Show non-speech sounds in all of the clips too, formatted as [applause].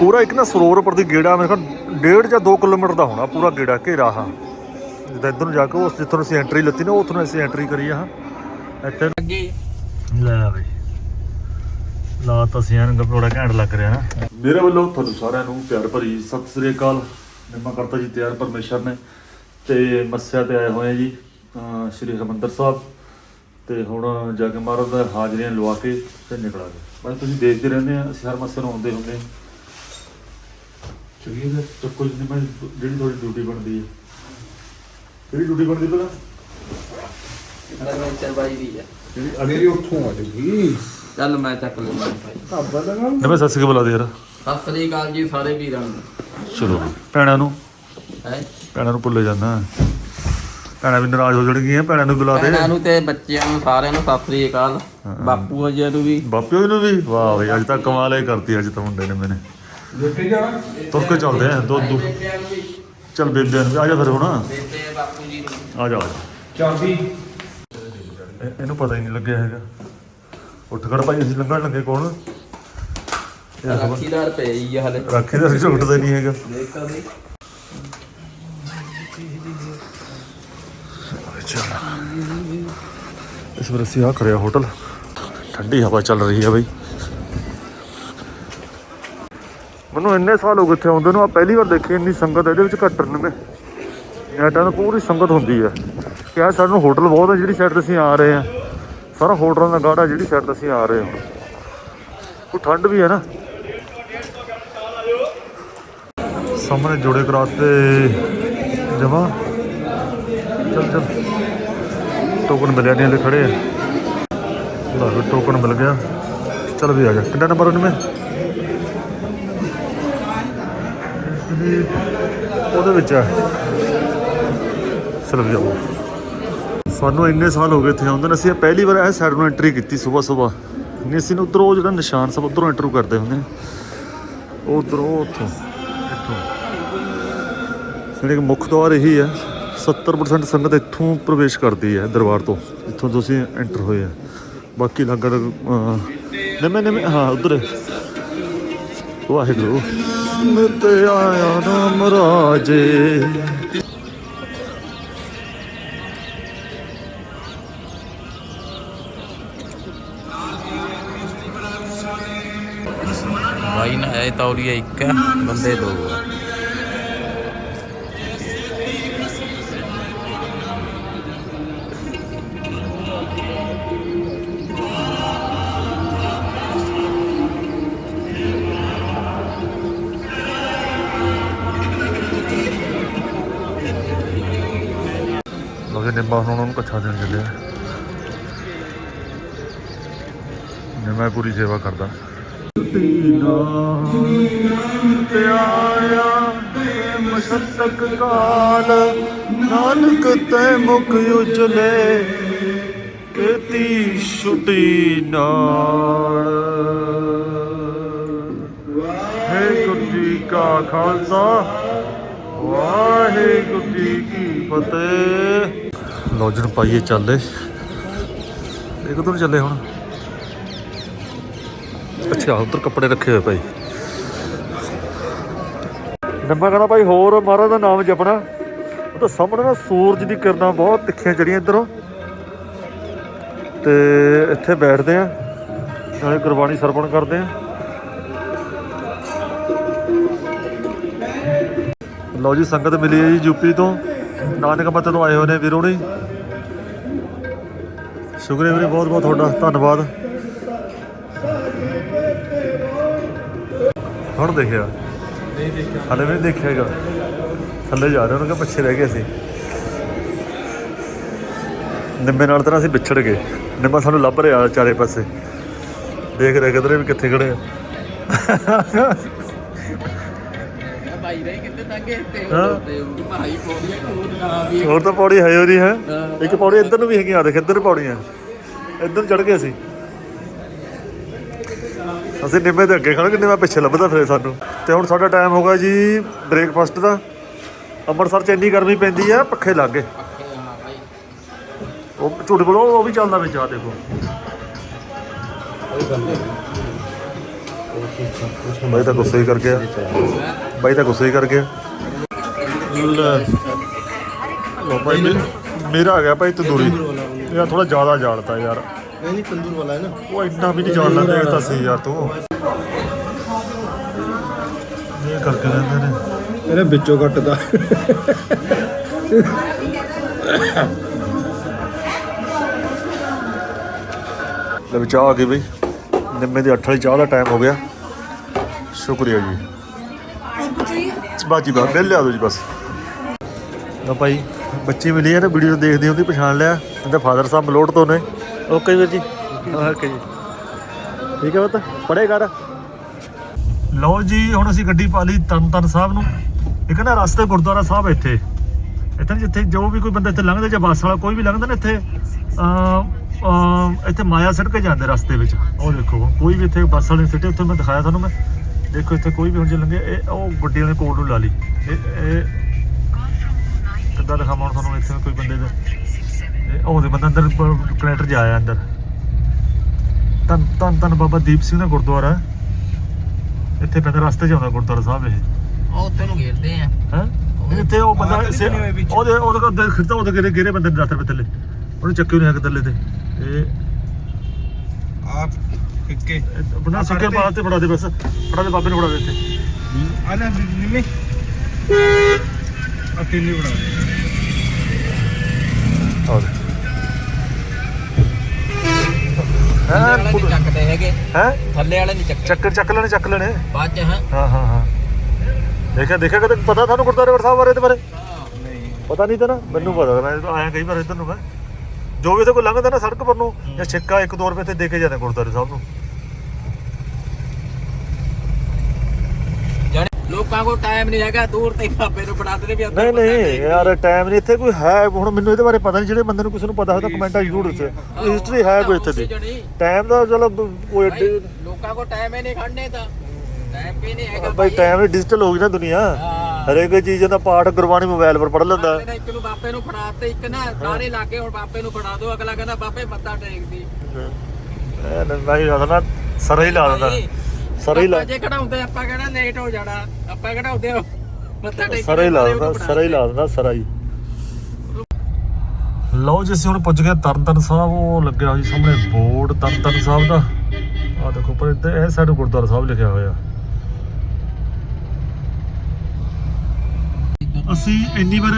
ਪੂਰਾ ਇੱਕ ਨਾ ਸਰੋਵਰ ਪਰ ਦੀ ਗੇੜਾ ਮੇਰੇ ਖਿਆਲ ਡੇਢ ਜਾਂ 2 ਕਿਲੋਮੀਟਰ ਦਾ ਹੋਣਾ ਪੂਰਾ ਗੇੜਾ ਘੇਰਾ ਆ ਜਿੱਦਾਂ ਇੱਧਰ ਨੂੰ ਜਾ ਕੇ ਉਸ ਜਿੱਥੋਂ ਅਸੀਂ ਐਂਟਰੀ ਲੱਤੀ ਨਾ ਉੱਥੋਂ ਅਸੀਂ ਐਂਟਰੀ ਕਰੀ ਆ ਇੱਥੇ ਅੱਗੇ। ਲੈ ਬਈ। ਲਾ ਤਾਂ ਸਿਆਣ ਗਪੜੋੜਾ ਘੈਂਟ ਲੱਗ ਰਿਹਾ ਨਾ। ਮੇਰੇ ਵੱਲੋਂ ਤੁਹਾਨੂੰ ਸਾਰਿਆਂ ਨੂੰ ਪਿਆਰ ਭਰੀ ਸਤਿ ਸ੍ਰੀ ਅਕਾਲ। ਨਿੰਮਾ ਕਰਤਾ ਜੀ ਤਿਆਰ ਪਰਮੇਸ਼ਰ ਨੇ। ਤੇ ਮੱਸਿਆ ਤੇ ਆਏ ਹੋਏ ਆ ਜੀ ਅਹ ਸ਼੍ਰੀ ਹਰਿਮੰਦਰ ਸਾਹਿਬ। ਤੇ ਹੁਣ ਜਾ ਕੇ ਮਹਾਰਾਜ ਦਾ ਹਾਜ਼ਰੀਆਂ ਲਵਾ ਕੇ ਤੇ ਨਿਕਲਾਂਗੇ ਬਸ ਤੁਸੀਂ ਦੇਖਦੇ ਰਹਿੰਦੇ ਆ ਅਸੀਂ ਹਰ ਮੱਸੇ ਨੂੰ ਆਉਂਦੇ ਹੁੰਦੇ ਚੁਗੀ ਦਾ ਚੱਕੋ ਜਿੰਨੀ ਮੈਂ ਜਿਹੜੀ ਤੁਹਾਡੀ ਡਿਊਟੀ ਬਣਦੀ ਹੈ। ਕਿਹੜੀ ਡਿਊਟੀ ਬਣਦੀ ਪਹਿਲਾਂ? ਐਡਵੈਂਚਰ ਬਾਈ ਦੀ ਆ। ਜਿਹੜੀ ਮੇਰੀ ਉੱਥੋਂ ਆ ਜੂਗੀ। ਚੱਲ ਮੈਂ ਚੱਕ ਲੈਂਦਾ। ਭਾਈ ਦਾ ਨਾਮ ਨਵੇਂ ਸੱਸ ਕੇ ਬੁਲਾ ਦੇ ਯਾਰ। ਸਤਿ ਸ੍ਰੀ ਅਕਾਲ ਜੀ ਸਾਰੇ ਵੀਰਾਂ ਨੂੰ। ਚਲੋ ਭੈਣਾਂ ਨੂੰ। ਹੈ? ਭੈਣਾਂ ਨੂੰ ਭੁੱਲੇ ਜਾਂਦਾ। ਭੈਣਾਂ ਵੀ ਨਾਰਾਜ਼ ਹੋ ਜਾਣਗੀਆਂ ਭੈਣਾਂ ਨੂੰ ਬੁਲਾ ਦੇ। ਭੈਣਾਂ ਨੂੰ ਤੇ ਬੱਚਿਆਂ ਨੂੰ ਸਾਰਿਆਂ ਨੂੰ ਸਤਿ ਸ੍ਰੀ ਅਕਾਲ। ਬਾਪੂ ਜੀ ਨੂੰ ਵੀ। ਬਾਪਿਓ ਨੂੰ ਵੀ? ਵਾਹ ਬਈ ਅੱਜ ਤਾਂ ਕਮਾਲ ਹੀ ਕਰਤੀ ਅੱਜ ਤਾਂ ਮੁੰਡੇ ਨੇ ਮੈਨੇ। ਜਾ ਤੁਰ ਕੇ ਚੱਲਦੇ ਆ ਦੋ ਦੋ। ਚੱਲ ਬੇਬੇ ਨੂੰ ਆ ਜਾ ਫਿਰ ਹੁਣ। ਬੇਬੇ ਬਾਪੂ ਜੀ ਨੂੰ। ਆ ਜਾ। ਚਾਬੀ ਇਹ- ਇਹਨੂੰ ਪਤਾ ਹੀ ਨਹੀਂ ਲੱਗਿਆ ਹੈਗਾ। ਉੱਠ ਖੜ ਭਾਈ ਅਸੀਂ ਲੰਘਣ ਲੱਗੇ ਕੋਣ? ਰਾਖੀਦਾਰ ਪਏ ਹੀ ਆ ਹਲੇ। ਰਾਖੀ ਦਾ ਰਿਸ਼ ਉੱਠਦਾ ਨਹੀਂ ਹੈਗਾ। ਦੇਖ ਤਾਂ ਇਸ ਵਾਰ ਅਸੀਂ ਆ ਕਰਿਆ ਹੋਟਲ। ਠੰਡੀ ਹਵਾ ਚੱਲ ਰਹੀ ਹੈ ਬਈ। ਮੈਨੂੰ ਇੰਨੇ ਸਾਲ ਹੋ ਗਏ ਇੱਥੇ ਆਉਂਦੇ ਨੂੰ ਆ ਪਹਿਲੀ ਵਾਰ ਦੇਖੀ ਇੰਨੀ ਸੰਗਤ, ਇਹਦੇ ਵਿੱਚ ਘੱਟ ਨੇ ਇਹ ਤਾਂ ਪੂਰੀ ਸੰਗਤ ਹੁੰਦੀ ਹੈ ਕਿ ਕਿਹਾ ਸਾਨੂੰ ਹੋਟਲ ਬਹੁਤ ਹੈ ਜਿਹੜੀ ਸਾਈਡ ਤੇ ਅਸੀਂ ਆ ਰਹੇ ਆ। ਸਾਰਾ ਹੋਟਲਾਂ ਦਾ ਗਾੜਾ ਜਿਹੜੀ ਸਾਈਡ ਤੇ ਅਸੀਂ ਆ ਰਹੇ ਹਾਂ ਉਹ ਠੰਡ ਵੀ ਹੈ ਨਾ। ਸਾਹਮਣੇ ਜੋੜੇ ਕਰਾਤੇ ਜਮਾ। ਚੱਲ ਚੱਲ। ਟੋਕਨ ਮਿਲਿਆ ਨਹੀਂ ਹਲੇ ਖੜੇ। ਆ ਲਾ ਟੋਕਨ ਮਿਲ ਗਿਆ। ਚੱਲ ਵੀ ਆ ਜਾ ਕਿੰਨਾ ਨੰਬਰ ਉਹਨੇ ਉਹਦੇ ਵਿੱਚ ਆ। ਚਲ ਜਾਓ। ਸਾਨੂੰ ਇੰਨੇ ਸਾਲ ਹੋ ਗਏ ਇੱਥੇ ਆਉਂਦੇ ਨੇ। ਅਸੀਂ ਪਹਿਲੀ ਵਾਰ ਇਹ ਸਾਈਡ ਨੂੰ ਐਂਟਰੀ ਕੀਤੀ ਸਵੇਰ ਸਵੇਰ। ਨਹੀਂ, ਅਸੀਂ ਨੂੰ ਉਧਰੋਂ ਜਿਹੜਾ ਨਿਸ਼ਾਨ ਸਭ ਉਧਰੋਂ ਐਂਟਰ ਕਰਦੇ ਹੁੰਦੇ ਆ। ਉਧਰੋਂ ਉੱਥੋਂ, ਇੱਥੋਂ। ਜਿਹੜੇ ਮੁੱਖ ਦਵਾਰ ਇਹੀ ਹੈ 70% ਸੰਗਤ ਇੱਥੋਂ ਪ੍ਰਵੇਸ਼ ਕਰਦੀ ਹੈ ਦਰਬਾਰ ਤੋਂ ਇੱਥੋਂ ਤੁਸੀਂ ਐਂਟਰ ਹੋਏ ਆ। ਬਾਕੀ ਲੰਗਰ ਨਵੇਂ ਨਵੇਂ ਹਾਂ, ਉਧਰ। ਵਾਹਿਗੁਰੂ। ਮਿਤ ਆਇਆ ਨਾਮ ਰਾਜੇ। ਬਾਈ ਨਾ ਇਹ ਤੌਲੀਆ ਇੱਕ ਆ ਬੰਦੇ ਦੋ ਆ। ਲੋਕੇ ਉਹਨਾਂ ਨੂੰ ਕੱਛਾ ਦੇਣ ਚੱਲਿਆ ਮੈਂ ਪੂਰੀ ਸੇਵਾ ਕਰਦਾ। ਪਿਆਇਆ ਤੇ ਮਸ਼ਤਕ ਕਾਲ ਨਾਨਕ ਤੈ ਮੁਖ ਉਜਲੇ, ਕੀਤੀ ਛੁਟੀ ਨਾਲ। ਹੈ ਗੁਰੂ ਜੀ ਕਾ ਖਾਲਸਾ, ਵਾਹਿਗੁਰੂ ਜੀ ਕੀ ਫਤਿਹ। ਲੋ ਜਨ ਪਾਈਏ ਚੱਲੇ ਇਹ ਕਦੋਂ ਚੱਲੇ ਹੁਣ? ਅੱਛਾ ਉਧਰ ਕੱਪੜੇ ਰੱਖੇ ਹੋਏ ਭਾਈ। ਨੰਬਰ ਕਹਿੰਦਾ ਭਾਈ, ਹੋਰ ਮਹਾਰਾਜ ਦਾ ਨਾਮ ਜਪਣਾ। ਉਹ ਤਾਂ ਸਾਹਮਣੇ ਨਾ ਸੂਰਜ ਦੀ ਕਿਰਨਾਂ ਬਹੁਤ ਤਿੱਖੀਆਂ ਚੜੀਆਂ ਇਧਰੋਂ। ਤੇ ਇੱਥੇ ਬੈਠਦੇ ਆ। ਨਾਲੇ ਗੁਰਬਾਣੀ ਸਰਵਣ ਕਰਦੇ ਆ। ਲਓ ਜੀ, ਸੰਗਤ ਮਿਲੀ ਹੈ ਜੀ ਯੂਪੀ ਤੋਂ। ਨਾਨਕ ਮੱਤੇ ਤੋਂ ਆਏ ਹੋਏ ਨੇ ਵੀਰੋ ਨੇ ਸ਼ੁਕਰੀਆ ਵੀਰੇ ਬਹੁਤ ਬਹੁਤ ਤੁਹਾਡਾ ਧੰਨਵਾਦ। ਹੁਣ ਦੇਖਿਆ? ਨਹੀਂ ਦੇਖਿਆ। ਹਲੇ ਵੀ ਨਹੀਂ ਦੇਖਿਆ ਹੈਗਾ। ਥੱਲੇ ਜਾ ਰਹੇ ਉਹਨਾਂ ਕਿ ਪਿੱਛੇ ਰਹਿ ਗਏ ਸੀ ਨਿੰਬੇ ਨਾਲ ਤਾਂ ਅਸੀਂ ਵਿਛੜ ਗਏ। ਨਿੰਬਾ ਸਾਨੂੰ ਲੱਭ ਰਿਹਾ ਚਾਰੇ ਪਾਸੇ। ਦੇਖ ਰਿਹਾ ਕਿਧਰੇ ਵੀ ਕਿੱਥੇ ਖੜੇ ਆ। ਤੇ। ਭਾਈ ਨਾ ਵੀ। ਹੋਰ ਤਾਂ ਪੌੜੀ ਹੈ ਹੋ ਰਹੀ ਹੈ। ਇੱਕ ਪੌੜੀ ਇੱਧਰ ਨੂੰ ਵੀ ਹੈਗੀ ਆ ਦੇਖ ਇੱਧਰ ਪੌੜੀਆਂ। ਇੱਧਰ ਚੜ ਗਏ ਅਸੀਂ। ਅਸੀਂ ਨਿੰਮੇ ਦੇ ਅੱਗੇ ਖੜ੍ਹੇ ਨਿੰਮਾ ਪਿੱਛੇ ਲੱਭਦਾ ਫਿਰੇ ਸਾਨੂੰ। ਤੇ ਹੁਣ ਸਾਡਾ ਟਾਈਮ ਹੋ ਗਿਆ ਜੀ ਬ੍ਰੇਕਫਾਸਟ ਦਾ। ਅੰਮ੍ਰਿਤਸਰ ਚ ਇੰਨੀ ਗਰਮੀ ਪੈਂਦੀ ਆ ਪੱਖੇ ਲੱਗ। ਗਏ ਉਹ ਝੂਠ ਬੋਲੋ ਉਹ ਵੀ ਚੱਲਦਾ ਵਿੱਚ ਆ ਦੇਖੋ। ਬਾਈ ਤਾਂ ਗੁੱਸੇ ਹੀ ਕਰ ਗਿਆ। ਬਾਈ ਤਾਂ ਗੁੱਸੇ ਹੀ ਕਰ ਗਿਆ ਲੈ। ਲਓ ਭਾਈ ਮੇਰਾ ਆ ਗਿਆ ਭਾਈ ਤੰਦੂਰੀ ਯਾਰ ਥੋੜਾ ਜ਼ਿਆਦਾ ਜਾਣਦਾ ਯਾਰ। ਨਹੀਂ ਨਹੀਂ ਤੰਦੂਰ ਵਾਲਾ ਹੈ ਨਾ। ਉਹ ਇੰਨਾ ਵੀ ਨਹੀਂ ਜਾਣਦਾ ਤੇ ਤਾਂ ਸੀ ਤੂੰ। ਇਹ ਕਰਕੇ ਰਹਿੰਦੇ ਨੇ। ਇਹਨੇ ਵਿੱਚੋਂ ਕੱਟਦਾ ਲੈ ਵੀ ਚਾਹ ਆ ਗਈ ਬਈ। ਨਿੰਮੇ ਦੀ ਅੱਠ ਵਾਲੀ ਚਾਹ ਦਾ ਟਾਈਮ ਹੋ ਗਿਆ। ਸ਼ੁਕਰੀਆ ਜੀ। ਬਾਜੀ ਬਾ ਬਿੱਲ ਲਿਆ ਦਿਓ ਜੀ ਬਸ। ਲਓ ਭਾਈ ਬੱਚੀ ਮਿਲੀ ਹੈ ਨਾ ਵੀਡੀਓ ਦੇਖਦੇ ਹੁੰਦੀ ਪਛਾਣ ਲਿਆ। ਇਹਦਾ ਫਾਦਰ ਸਾਹਿਬ ਮਲੋਟ ਤੋਂ ਨੇ। ਓਕੇ ਵੀਰ ਜੀ। ਓਕੇ ਜੀ। ਠੀਕ ਹੈ ਬਤ ਪੜੇ ਕਰ। ਲਓ ਜੀ ਹੁਣ ਅਸੀਂ ਗੱਡੀ ਪਾ ਲਈ ਤਨਤਨ ਸਾਹਿਬ ਨੂੰ। ਇੱਕ ਨਾ ਰਸਤੇ ਗੁਰਦੁਆਰਾ ਸਾਹਿਬ ਇੱਥੇ। ਇੱਥੇ ਜਿੱਥੇ ਜੋ ਵੀ ਕੋਈ ਬੰਦਾ ਇੱਥੇ ਲੰਘਦਾ ਜਾਂ ਬੱਸ ਵਾਲਾ ਕੋਈ ਵੀ ਲੰਘਦਾ ਨਾ ਇੱਥੇ ਅਮ, ਇੱਥੇ ਮਾਇਆ ਸੜਕ ਕੇ ਜਾਂਦੇ ਰਸਤੇ ਵਿੱਚ। ਉਹ ਦੇਖੋ ਕੋਈ ਵੀ ਇੱਥੇ ਬੱਸ ਵਾਲੇ ਸਿੱਟੇ ਉੱਥੇ ਮੈਂ ਦਿਖਾਇਆ ਤੁਹਾਨੂੰ ਮੈਂ। ਦੇਖੋ ਇੱਥੇ ਕੋਈ ਵੀ ਹੁਣ ਜੇ ਲੰਘੇ ਇਹ ਉਹ ਗੱਡੀ ਵਾਲੇ ਕੋਲ ਨੂੰ ਲਾ ਲਈ। ਇਹ ਇਹ ਕਿੱਦਾਂ ਦਿਖਾਵਾਂ ਹੁਣ ਤੁਹਾਨੂੰ ਇੱਥੇ ਕੋਈ ਬੰਦੇ ਦਾ? ਇਹ ਉਹ ਦੇ ਬੰਦਾ ਅੰਦਰ ਕਨੈਕਟਰ ਜਾ ਆਇਆ ਅੰਦਰ। ਤਨ ਤਨ ਤਨ ਬਾਬਾ ਦੀਪ ਸਿੰਘ ਦਾ ਗੁਰਦੁਆਰਾ। ਹੈ। ਇੱਥੇ ਪੈਂਦਾ ਰਸਤੇ 'ਚ ਆਉਂਦਾ ਗੁਰਦੁਆਰਾ ਸਾਹਿਬ ਇਹ। ਉਹ ਉੱਥੇ ਨੂੰ ਘੇਰਦੇ ਆ। ਹੈ? ਇੱਥੇ ਉਹ ਬੰਦਾ ਆਹ ਤਾਂ ਸੇ- ਨਹੀਂ ਹੋਏ ਵਿੱਚ। ਉਹਦੇ ਉਹਦੇ ਕੋਲ ਦੇ ਖਿੱਤਾ ਉਹਦੇ ਗਿਰੇ ਗਿਰੇ ਬੰਦੇ ਨੇ ਦਸ ਰੁਪਏ ਥੱਲੇ। ਉਹਨੂੰ ਚੱਕੇ ਨਹੀਂ ਹੱਕ ਥੱਲੇ ਤੇ। ਇਹ ਆਪ ਇਹ ਬਣਾ ਸੁੱਕੇ ਪਾ ਤੇ ਫੜਾ ਦੇ ਬਸ। ਫੜਾ ਦੇ ਬਾਬੇ ਨੂੰ ਫੜਾ ਦੇ ਇੱਥੇ। ਆ ਲੈ ਨਿੰਮੇ ਆ ਤਿੰਨ ਹੀ ਬਣਾ ਦੇ। ਆ ਦੇ। ਥੱਲੇ ਵਾਲੇ ਨਹੀਂ ਹੈ ਚੱਕਦੇ ਹੈਗੇ। ਹੈ? ਥੱਲੇ ਵਾਲੇ ਨਹੀਂ ਚੱਕਦੇ। ਚੱਕਰ ਚੱਕ ਲੈਣੇ ਚੱਕ ਲੈਣੇ। ਬਾਅਦ ਚ ਹਾਂ। ਹਾਂ ਹਾਂ ਹਾਂ। ਦੇਖਿਆ ਦੇਖਿਆ ਕਦੇ? ਪਤਾ ਤੁਹਾਨੂੰ ਗੁਰਦੁਆਰੇ ਸਾਹਿਬ ਬਾਰੇ ਇਹਦੇ ਬਾਰੇ? ਨਹੀਂ। ਪਤਾ ਨਹੀਂ ਤਾਂ ਨਾ ਮੈਨੂੰ ਪਤਾ ਮੈਂ ਤਾਂ ਆਇਆ ਕਈ ਵਾਰ ਇੱਧਰ ਨੂੰ ਮੈਂ। ਜੋ ਵੀ ਇੱਥੇ ਕੋਈ ਲੰਘਦਾ ਨਾ ਸੜਕ ਪਰ ਨੂੰ ਜਾਂ ਛਿੱਕਾ 1-2 ਰੁਪਏ ਤੇ ਦੇ ਕੇ ਜਾਂਦੇ ਗੁਰਦੁਆਰੇ ਸਾਹਿਬ ਨੂੰ ਜਾਣੇ ਲੋਕਾਂ ਕੋਲ ਟਾਈਮ ਨਹੀਂ ਹੈਗਾ ਦੂਰ ਤੇ ਬਾਬੇ ਨੂੰ ਫੜਾ ਦਿੰਦੇ ਵੀ ਅੰਦਰ ਨਹੀਂ ਨਹੀਂ ਯਾਰ ਟਾਈਮ ਨਹੀਂ ਇੱਥੇ ਕੋਈ ਹੈ ਹੁਣ ਮੈਨੂੰ ਇਹਦੇ ਬਾਰੇ ਪਤਾ ਨਹੀਂ ਜਿਹੜੇ ਬੰਦੇ ਨੂੰ ਕਿਸੇ ਨੂੰ ਪਤਾ ਹੋਵੇ ਤਾਂ ਕਮੈਂਟਾਂ ਜ਼ਰੂਰ ਦੱਸੋ ਹਿਸਟਰੀ ਹੈ ਕੋਈ ਇੱਥੇ ਦੀ? ਟਾਈਮ ਦਾ ਚਲੋ ਕੋਈ ਭਾਈ ਐਡੀ ਲੋਕਾਂ ਕੋਲ ਟਾਈਮ ਹੀ ਨਹੀਂ ਖੜਨੇ ਤਾਂ। ਟਾਈਮ ਵੀ ਨਹੀਂ ਹੈਗਾ ਭਾਈ ਟਾਈਮ ਵੀ ਡਿਜੀਟਲ ਹੋ ਗਈ ਨਾ ਦੁਨੀਆ। ਹਾਂ। ਹਰੇਕ ਚੀਜ਼ ਦਾ ਪਾਠ ਗੁਰਬਾਣੀ ਮੋਬਾਈਲ ਪਰ ਪੜ ਲੈਂਦਾ। ਇੱਕ ਨੂੰ ਬਾਬੇ ਨੂੰ ਫੜਾ ਤੇ ਇੱਕ ਨਾ ਸਾਰੇ ਲਾਗੇ ਹੁਣ ਬਾਬੇ ਨੂੰ ਫੜਾ ਦਿਓ ਅਗਲਾ ਕਹਿੰਦਾ ਬਾਬੇ ਮੱਥਾ ਟੇਕਦੀ। ਐ ਨਹੀਂ ਨਾ ਸਰਾ ਹੀ ਲਾ ਦਿੰਦਾ ਸਰਾ ਹੀ ਲਾ ਆਪਾਂ ਜੇ ਕਢਾਉਂਦੇ ਆਪਾਂ ਕਿਹੜਾ ਲੇਟ ਹੋ ਜਾਣਾ? ਆਪਾਂ ਕਢਾਉਂਦੇ ਆ, ਮੱਥਾ ਟੇਕ ਸਰਾ ਲਾ ਦਿੰਦਾ ਸਰਾ ਲਾ ਦਿੰਦਾ ਸਰਾ ਹੀ ਲਓ ਜੀ ਅਸੀਂ ਹੁਣ ਪੁੱਜ ਗਏ ਤਰਨਤਨ ਸਾਹਿਬ ਉਹ ਲੱਗਿਆ ਹੋਈ ਸਾਹਮਣੇ ਬੋਰਡ ਤਰਨਤਨ ਸਾਹਿਬ ਦਾ। ਆ ਦੇਖੋ ਪਰ ਇੱਧਰ ਇਹ ਸਾਈਡ ਗੁਰਦੁਆਰਾ ਸਾਹਿਬ ਲਿਖਿਆ ਹੋਇਆ। ਅਸੀਂ ਇੰਨੀ ਵਾਰ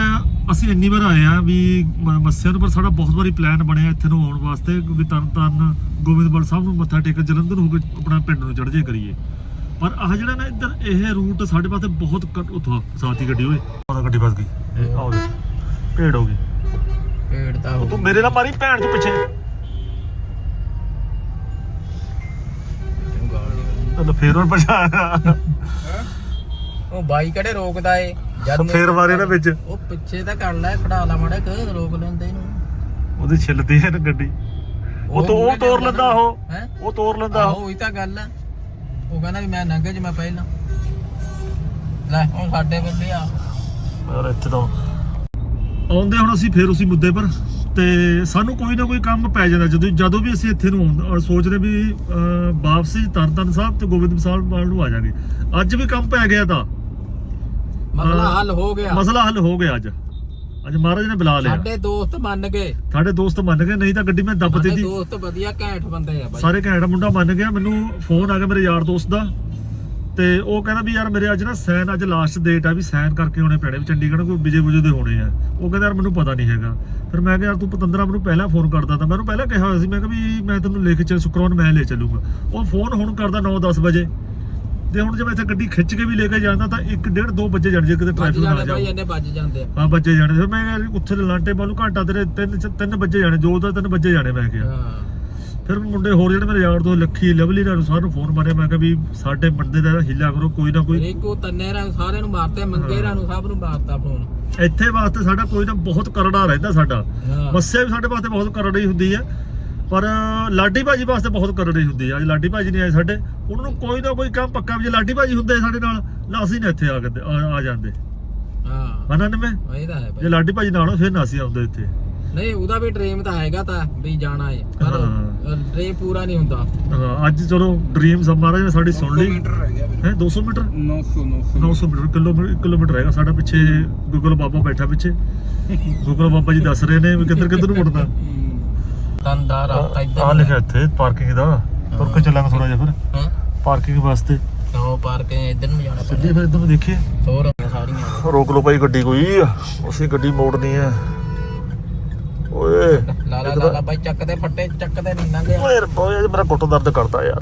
ਅਸੀਂ ਇੰਨੀ ਵਾਰ ਆਏ ਆ ਵੀ ਮ- ਮੱਸਿਆ ਤੋਂ ਪਰ ਸਾਡਾ ਬਹੁਤ ਵਾਰੀ ਪਲਾਨ ਬਣਿਆ ਇੱਥੇ ਨੂੰ ਆਉਣ ਵਾਸਤੇ ਵੀ ਤਰਨਤਾਰਨ ਗੋਬਿੰਦਵਾਲ ਸਾਹਿਬ ਨੂੰ ਮੱਥਾ ਟੇਕ ਜਲੰਧਰ ਹੋ ਕੇ ਆਪਣਾ ਪਿੰਡ ਨੂੰ ਚੜ ਜੇ ਕਰੀਏ। ਪਰ ਆਹ ਜਿਹੜਾ ਨਾ ਇੱਧਰ ਇਹ ਰੂਟ ਸਾਡੇ ਪਾਸੇ ਬਹੁਤ ਘੱਟ ਉਥੋਂ ਸਾਥੀ ਗੱਡੀ ਓਏ। ਉਹਦਾ ਗੱਡੀ ਫਸ ਗਈ। ਇਹ ਆਓ ਦੇ ਭੇੜ ਹੋ ਗਈ। ਪੇੜ ਤਾਂ ਤੂੰ ਮੇਰੇ ਨਾਲ ਮਾਰੀ ਭੈਣ ਚ ਪਿੱਛੇ। ਤਾਂ ਫੇਰ ਉਹ ਪਛਾਣ ਉਹ ਬਾਈ ਕਿਹੜੇ ਰੋਕਦਾ ਏ? ਜਦ ਫੇਰ ਮਾਰੇ ਨਾ ਵਿੱਚ। ਉਹ ਪਿੱਛੇ ਤਾਂ ਕਰ ਲੈ ਖੜਾ ਲਾ ਮੜਾ ਕਿ ਰੋਕ ਲੈਂਦੇ ਇਹਨੂੰ। ਉਹਦੀ ਛਿੱਲਦੀ ਹੈ ਨਾ ਗੱਡੀ। ਉਹ ਤੋਂ ਉਹ ਤੋੜ ਲੈਂਦਾ ਉਹ। ਹੈ? ਉਹ ਤੋੜ ਲੈਂਦਾ ਉਹ। ਉਹੀ ਤਾਂ ਗੱਲ ਆ। ਉਹ ਕਹਿੰਦਾ ਵੀ ਮੈਂ ਨੰਗੇ ਮੈਂ ਪਹਿਲਾਂ। ਲੈ ਹੁਣ ਸਾਡੇ ਬੰਦੇ ਆ। ਯਾਰ ਇੱਥੇ ਤਾਂ ਆਉਂਦੇ ਹੁਣ ਅਸੀਂ ਫੇਰ ਉਸੇ ਮੁੱਦੇ ਪਰ। ਤੇ ਸਾਨੂੰ ਕੋਈ ਨਾ ਕੋਈ ਕੰਮ ਪੈ ਜਾਂਦਾ। ਜਦੋਂ ਜਦੋਂ ਵੀ ਅਸੀਂ ਇੱਥੇ ਨੂੰ ਆਉਂਦੇ ਔਰ ਸੋਚਦੇ ਵੀ ਅਹ, ਵਾਪਸੀ ਤਰਨਤਾਰਨ ਸਾਹਿਬ ਤੇ ਗੋਬਿੰਦ ਸਾਹਿਬ ਵੱਲ ਨੂੰ ਆ ਜਾਗੇ। ਅੱਜ ਵੀ ਕੰਮ ਪੈ ਗਿਆ ਤਾਂ। ਮਸਲਾ। ਹੱਲ ਹੋ ਗਿਆ। ਮਸਲਾ ਹੱਲ ਹੋ ਗਿਆ ਅੱਜ। ਅੱਜ ਮਹਾਰਾਜ ਨੇ ਬੁਲਾ ਲਿਆ। ਸਾਡੇ ਦੋਸਤ ਮੰਨ ਗਏ। ਸਾਡੇ ਦੋਸਤ ਮੰਨ ਗਏ ਨਹੀਂ ਤਾਂ ਗੱਡੀ ਮੈਂ ਦੱਬ ਸਾਡੇ ਦਿੱਤੀ। ਦੋਸਤ ਵਧੀਆ ਘੈਂਟ ਬੰਦੇ ਆ ਬਾਈ। ਸਾਰੇ ਘੈਂਟ ਮੁੰਡਾ ਮੰਨ ਗਿਆ ਮੈਨੂੰ ਫੋਨ ਆ ਗਿਆ ਮੇਰੇ ਯਾਰ ਦੋਸਤ ਦਾ। ਤੇ ਉਹ ਕਹਿੰਦਾ ਵੀ ਯਾਰ ਮੇਰੇ ਅੱਜ ਨਾ ਸਾਈਨ ਅੱਜ ਲਾਸਟ ਡੇਟ ਆ ਵੀ ਸਾਈਨ ਕਰਕੇ ਆਉਣੇ ਪੈਣੇ ਵੀ ਚੰਡੀਗੜ੍ਹ ਕੋਈ ਵਿਜੇ ਬੁਜੇ ਦੇ ਹੋਣੇ ਆ। ਉਹ ਕਹਿੰਦਾ ਯਾਰ ਮੈਨੂੰ ਪਤਾ ਨਹੀਂ ਹੈਗਾ। ਫਿਰ ਮੈਂ ਕਿਹਾ ਯਾਰ ਤੂੰ ਪਤੰਦਰਾ ਮੈਨੂੰ ਪਹਿਲਾਂ ਫੋਨ ਕਰਦਾ ਤਾਂ। ਮੈਨੂੰ ਪਹਿਲਾਂ ਕਿਹਾ ਹੋਇਆ ਸੀ ਮੈਂ ਕਿਹਾ ਵੀ ਮੈਂ ਤੈਨੂੰ ਲੈ ਕੇ ਚੱਲ ਸ਼ੁੱਕਰਵਾਰ ਮੈਂ ਲੈ ਚੱਲੂਗਾ। ਉਹ ਫੋਨ ਹੁਣ ਕਰਦਾ 9-10 ਵਜੇ। ਤੇ ਹੁਣ ਜੇ ਮੈਂ ਇੱਥੇ ਗੱਡੀ ਖਿੱਚ ਕੇ ਵੀ ਲੈ ਕੇ ਜਾਂਦਾ ਤਾਂ 1.5 2 ਵਜੇ ਜਾਣ ਜੇ ਕਿਤੇ ਵੱਜ ਟ੍ਰੈਫਿਕ ਨਾ ਜਾਓ। ਇਹਨੇ ਵੱਜ ਜਾਂਦੇ ਆ। ਹਾਂ ਬੱਜੇ ਜਾਣੇ। ਫਿਰ ਮੈਂ ਕਿਹਾ ਉੱਥੇ ਲਾਂਟੇ ਬਾਲੂ ਘੰਟਾ ਤੇਰੇ 3 3 ਵਜੇ ਜਾਣੇ ਜੋ ਤਾਂ 3 ਵਜੇ ਜਾਣੇ ਮੈਂ ਕਿਹਾ। ਹਾਂ। ਫਿਰ ਮੁੰਡੇ ਹੋਰ ਜਿਹੜੇ ਮੇਰੇ ਯਾਰ ਦੋ ਲੱਖੀ ਲਵਲੀ ਨਾਲ ਸਾਰਿਆਂ ਨੂੰ ਫੋਨ ਮਾਰਿਆ ਮੈਂ ਕਿਹਾ ਵੀ ਸਾਡੇ ਬੰਦੇ ਦਾ ਹਿੱਲਾ ਕਰੋ ਕੋਈ ਨਾ ਕੋਈ ਇੱਕ ਉਹ ਤੰਨੇ ਰਾਂ ਸਾਰਿਆਂ ਨੂੰ ਮਾਰਤੇ ਮੰਗੇ ਰਾਂ ਨੂੰ ਸਭ ਨੂੰ ਮਾਰਤਾ ਫੋਨ ਇੱਥੇ ਵਾਸਤੇ ਸਾਡਾ ਕੋਈ ਨਾ ਬਹੁਤ ਕਰੜਾ ਰਹਿੰਦਾ ਸਾਡਾ। ਹਾਂ। ਮੱਸੇ ਵੀ ਸਾਡੇ ਵਾਸਤੇ ਬਹੁਤ ਕਰੜੀ ਹੁੰਦੀ ਹੈ। ਪਰ ਲਾਡੀ ਭਾਜੀ ਵਾਸਤੇ ਬਹੁਤ ਕਰੜੀ ਹੁੰਦੀ ਹੈ ਅੱਜ ਲਾਡੀ ਭਾਜੀ ਨਹੀਂ ਆਏ ਸਾਡੇ। ਉਹਨਾਂ ਨੂੰ ਕੋਈ ਨਾ ਕੋਈ ਕੰਮ ਪੱਕਾ ਵੀ ਜੇ ਲਾਡੀ ਭਾਜੀ ਹੁੰਦੇ ਸਾਡੇ ਨਾਲ ਨਾ ਅਸੀਂ ਨਾ ਇੱਥੇ ਆ ਕੇ ਆ- ਆ ਜਾਂਦੇ। ਹਾਂ। ਮਨਾਂ ਨੇ ਮੈਂ ਇਹ ਤਾਂ ਹੈ ਜੇ ਲਾਡੀ ਭਾਜੀ ਨਾਲ ਹੋਣ, ਫਿਰ ਨਾ ਅਸੀਂ ਆਉਂਦੇ ਇੱਥੇ। ਨਹੀਂ ਉਹਦਾ ਵੀ ਡ੍ਰੀਮ ਤਾਂ ਹੈਗਾ ਤਾਂ ਵੀ ਜਾਣਾ ਹੈ। ਪਰ। ਡ੍ਰੀਮ ਪੂਰਾ ਨਹੀਂ ਹੁੰਦਾ। ਹਾਂ, ਅੱਜ ਚਲੋ ਡ੍ਰੀਮ ਸਭ ਮਹਾਰਾਜ ਨੇ ਸਾਡੀ ਸੁਣ ਲਈ। ਮੀਟਰ ਰਹਿ ਗਿਆ ਹੈ 200 ਮੀਟਰ? 900 900 900 ਮੀਟਰ ਕਿਲੋਮੀਟਰ ਕਿਲੋਮੀਟਰ ਹੈਗਾ ਸਾਡਾ ਪਿੱਛੇ। ਗੂਗਲ ਬਾਬਾ ਬੈਠਾ ਪਿੱਛੇ। ਗੂਗਲ ਬਾਬਾ ਜੀ ਦੱਸ ਰਹੇ ਨੇ ਵੀ ਕਿੱਧਰ ਕਿੱਧਰ ਨੂੰ ਮੁੜਨਾ। ਰਸਤਾ ਆ ਇੱਧਰ ਲਿਖਿਆ ਇੱਥੇ ਪਾਰਕਿੰਗ ਦਾ। ਤੁਰ ਕੇ ਚੱਲਾਂਗੇ ਥੋੜਾ ਜਿਹਾ ਫਿਰ? ਹਾਂ। ਪਾਰਕਿੰਗ ਵਾਸਤੇ। ਉਹ ਪਾਰਕ ਇੱਧਰ ਨੂੰ ਜਾਣਾ ਚੱਲੀਏ ਫਿਰ ਇੱਧਰ ਨੂੰ ਦੇਖੀਏ। ਹੋਰ ਸਾਰੀਆਂ। ਰੋਕ ਲਓ ਭਾਈ ਗੱਡੀ ਕੋਈ। ਅਸੀਂ ਗੱਡੀ ਮੋੜਨੀ ਹੈ। ਓਏ ਲਾਲਾ ਲਾਲਾ ਬਾਈ ਚੱਕਦੇ ਫੱਟੇ ਚੱਕਦੇ ਨਹੀਂ ਲੰਘਿਆ ਓਏ ਯਾਰ ਮੇਰਾ ਗੁੱਟ ਦਰਦ ਕਰਦਾ ਯਾਰ।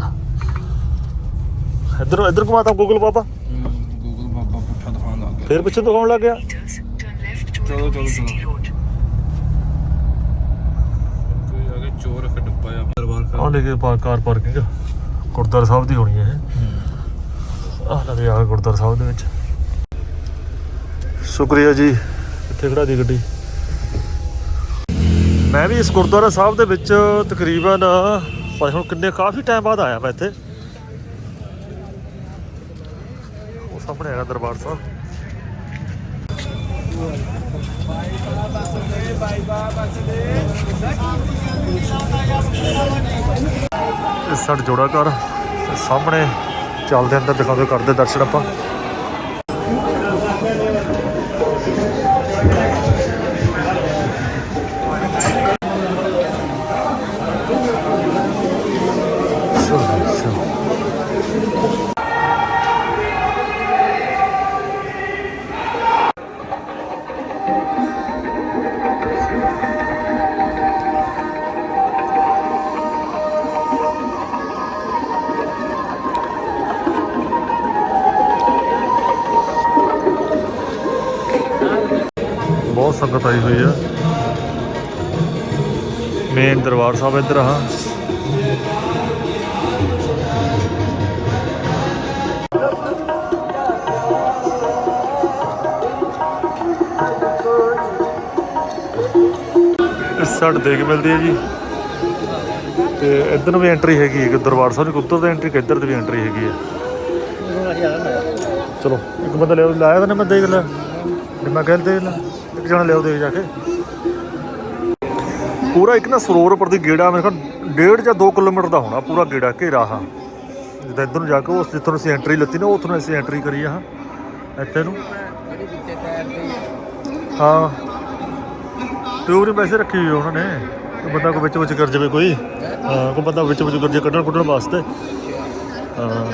ਇੱਧਰ ਇੱਧਰ ਘੁਮਾਤਾ ਗੂਗਲ ਬਾਬਾ। ਗੂਗਲ ਬਾਬਾ ਪੁੱਠਾ ਦਿਖਾਉਣ ਲੱਗ ਗਿਆ। ਫੇਰ ਪਿੱਛੇ ਦਿਖਾਉਣ ਲੱਗ ਗਿਆ। ਚਲੋ ਚਲੋ ਚਲੋ ਕੋਈ ਆ ਗਿਆ ਚੋਰ ਇੱਕ ਡੱਬਾ ਆ ਦਰਬਾਰ ਆਹ ਲੈ ਕੇ ਪਾ ਕਾਰ ਪਾਰਕਿੰਗ ਗੁਰਦੁਆਰਾ ਸਾਹਿਬ ਦੀ ਹੋਣੀ ਹੈ ਇਹ। ਆਹ ਲਵੇ ਆ ਗੁਰਦੁਆਰਾ ਸਾਹਿਬ ਦੇ ਵਿੱਚ। ਸ਼ੁਕਰੀਆ ਜੀ। ਇੱਥੇ ਖੜਾ ਦੀ ਗੱਡੀ। ਮੈਂ ਵੀ ਇਸ ਗੁਰਦੁਆਰਾ ਸਾਹਿਬ ਦੇ ਵਿੱਚ ਤਕਰੀਬਨ ਪਤਾ ਹੁਣ ਕਿੰਨੇ ਕਾਫੀ ਟਾਈਮ ਬਾਅਦ ਆਇਆ ਮੈਂ ਇੱਥੇ। ਉਹ ਸਾਹਮਣੇ ਹੈਗਾ ਦਰਬਾਰ ਸਾਹਿਬ। ਇਹ ਜੋੜਾ ਘਰ। ਸਾਹਮਣੇ ਚੱਲਦੇ ਅੰਦਰ ਦਿਖਾਵੇ ਕਰਦੇ ਦਰਸ਼ਨ ਆਪਾਂ। ਆਈ ਹੋਈ ਆ। ਮੇਨ ਦਰਬਾਰ ਸਾਹਿਬ ਇੱਧਰ ਆ। ਇਸ ਦੇਖ ਮਿਲਦੀ ਹੈ ਜੀ। ਤੇ ਇੱਧਰ ਨੂੰ ਵੀ ਐਂਟਰੀ ਹੈਗੀ ਹੈ ਕਿ ਦਰਬਾਰ ਸਾਹਿਬ ਦੀ ਉੱਧਰ ਦੀ ਐਂਟਰੀ ਇੱਧਰ ਦੀ ਵੀ ਐਂਟਰੀ ਹੈਗੀ ਹੈ ਚਲੋ, ਇੱਕ ਬੰਦਾ ਲਿਆ ਲਾਇਆ ਤਾਂ ਨਾ ਮੈਂ ਦੇਖ ਲਿਆ ਮੈਂ ਕਹਿੰਦਾ ਦੇਖ ਲੈ। ਇੱਕ ਜਣਾ ਲਿਆਓ ਦੇਖ ਜਾ ਕੇ। ਪੂਰਾ ਇੱਕ ਨਾ ਸਰੋਵਰ ਦੀ ਗੇੜਾ, ਮੇਰੇ ਖਿਆਲ ਡੇਢ ਜਾਂ 2 ਕਿਲੋਮੀਟਰ ਦਾ ਹੋਣਾ ਪੂਰਾ ਗੇੜਾ, ਘੇਰਾ ਹਾਂ। ਜਿੱਦਾਂ ਇੱਧਰ ਨੂੰ ਜਾ ਕੇ ਉਸ ਜਿੱਥੋਂ ਅਸੀਂ ਐਂਟਰੀ ਲੱਤੀ ਨਾ, ਉੱਥੋਂ ਅਸੀਂ ਐਂਟਰੀ ਕਰੀ ਆ ਇੱਥੇ ਨੂੰ। ਜਿਹੜੀ ਵਿੱਚੇ ਤੈਰਦੀ ਹਾਂ ਟਿਊਬ ਨੇ ਵੈਸੇ ਰੱਖੀ ਹੋਈ ਉਹਨਾਂ ਨੇ। ਕੋਈ ਬੰਦਾ ਕੋਈ ਵਿੱਚ ਵਿੱਚ ਕਰ ਜਾਵੇ ਕੋਈ। ਹਾਂ, ਕੋਈ ਬੰਦਾ ਵਿੱਚ ਵਿੱਚ ਕਰ ਜੇ ਕੱਢਣ ਕੁੱਢਣ ਵਾਸਤੇ। ਹਾਂ।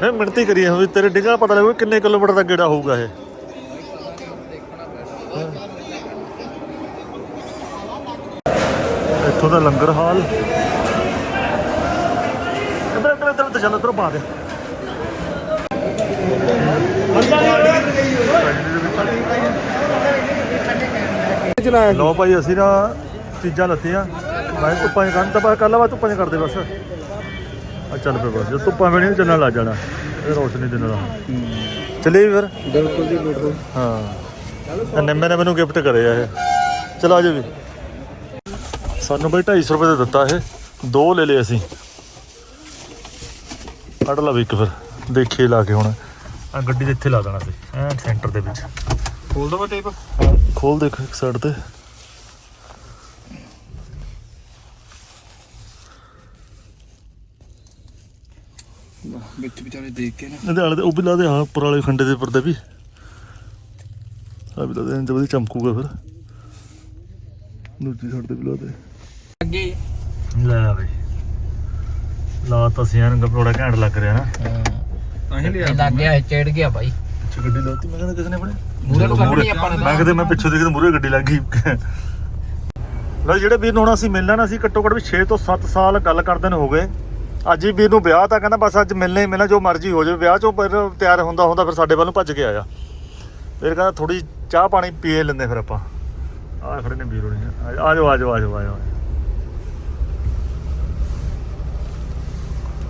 ਮੈਂ ਮਿਹਨਤੀ ਕਰੀ ਹੋਈ ਤੇਰੇ ਡਿੱਗਾ ਪਤਾ ਲੱਗੂ ਕਿੰਨੇ ਕਿਲੋਮੀਟਰ ਦਾ ਗੇੜਾ ਹੋਊਗਾ ਇਹ। ਇੱਥੋਂ ਦਾ ਲੰਗਰ ਹਾਲ। ਇੱਧਰ ਇੱਧਰ ਇੱਧਰ ਇੱਧਰ ਚੱਲ ਇੱਧਰ ਪਾ ਦੇ। ਲੋ ਭਾਈ ਅਸੀਂ ਨਾ ਚੀਜ਼ਾਂ ਲੱਤੀਆਂ। ਮੈਂ ਧੁੱਪਾਂ ਕਰਨ ਤਾਂ ਬਸ ਕੱਲ ਵਾ ਧੁੱਪਾਂ 'ਚ ਕਰਦੇ ਬਸ। ਆ ਚੱਲ ਪਏ ਬਸ ਜੇ ਧੁੱਪਾਂ ਵੇਣੇ ਚੱਲਣ ਲੱਗ ਜਾਣਾ। ਇਹ ਰੋਸ਼ਨੀ ਦੇ ਨਾਲ ਚੱਲੇ ਫਿਰ? ਬਿਲਕੁਲ ਜੀ ਬਿਲਕੁਲ। ਹਾਂ। ਨਿੰਮੇ ਨੇ ਮੈਨੂੰ ਗਿਫਟ ਕਰਿਆ ਇਹ। ਚਲੋ ਆਜੋ ਵੀ ਸਾਨੂੰ ਬਈ 250 ਰੁਪਏ ਦਾ ਦਿੱਤਾ ਇਹ। ਦੋ ਲੈ ਲਏ ਅਸੀਂ। ਕੱਢ ਲਾ ਵੀ ਇੱਕ ਫਿਰ। ਦੇਖੀਏ ਲਾ ਕੇ ਹੁਣ। ਆ ਗੱਡੀ ਦੇ ਇੱਥੇ ਲਾ ਦੇਣਾ ਸੀ। ਐਨ ਸੈਂਟਰ ਦੇ ਵਿੱਚ। ਖੋਲ ਦਵਾ ਟੇਪ ਖੋਲ ਦੇਖ ਇੱਕ ਸਾਈਡ ਤੇ। ਵਿੱਚ ਵਿਚਾਰੇ ਦੇਖ ਕੇ ਨਾ। ਇਹਦੇ ਆਲੇ ਉਹ ਵੀ ਲਾ ਦੇ ਹਾਂ ਉੱਪਰ ਵਾਲੇ ਖੰਡੇ ਦੇ ਉੱਪਰ ਦੇ ਵੀ। ਆ ਵੀ ਲਾ ਦੇ ਇੰਜ ਵਧੀਆ ਚਮਕੂਗਾ ਫਿਰ। ਦੂਜੀ ਸਾਈਡ ਤੇ ਵੀ ਲਾ ਦੇ। ਅੱਗੇ ਲੈ ਬਈ। ਲਾ ਤਾਂ ਸਿਆਨ ਗਪੜੋੜਾ ਘੈਂਟ ਲੱਗ ਰਿਹਾ ਨਾ। ਤਾਂ ਹੀ ਲਿਆ ਲੱਗ ਗਿਆ ਚੜ ਗਿਆ ਬਾਈ। ਪਿੱਛੇ ਗੱਡੀ ਲਾਤੀ ਮੈਂ ਕਹਿੰਦਾ ਕਿਸ ਨੇ ਆਪਣੇ ਮੂਰੇ ਨੂੰ ਕੱਢਣੀ ਆਪਾਂ ਨੇ। ਮੈਂ ਕਿਤੇ ਮੈਂ ਪਿੱਛੇ ਦੇਖਦੇ ਮੂਰੇ ਗੱਡੀ ਲੱਗ ਗਈ। ਲੋ ਜਿਹੜੇ ਵੀਰ ਨੂੰ ਹੁਣ ਅਸੀਂ ਮਿਲਣਾ ਨਾ ਸੀ ਘੱਟੋ ਘੱਟ ਵੀ 6 ਤੋਂ 7 ਸਾਲ ਗੱਲ ਕਰਦੇ ਨੇ ਹੋ ਗਏ। ਅੱਜ ਹੀ ਵੀਰ ਨੂੰ ਵਿਆਹ ਤਾਂ ਕਹਿੰਦਾ ਬਸ ਅੱਜ ਮਿਲਣਾ ਹੀ ਮਿਲਣਾ ਜੋ ਮਰਜ਼ੀ ਹੋ ਜਾਵੇ। ਵਿਆਹ ਚੋਂ ਪਰ ਤਿਆਰ ਹੁੰਦਾ ਹੁੰਦਾ ਫਿਰ ਸਾਡੇ ਵੱਲ ਨੂੰ ਭੱਜ ਕੇ ਆਇਆ। ਫਿਰ ਕਹਿੰਦਾ ਥੋੜੀ ਚਾਹ ਪਾਣੀ ਪੀਏ ਲੈਂਦੇ ਫਿਰ ਆਪਾਂ। ਆਹ ਖੜੇ ਨੇ ਵੀਰ ਹੋਣੀ। ਆ ਜਾਓ ਆ ਜਾਓ ਆ ਜਾਓ ਆ ਜਾਓ।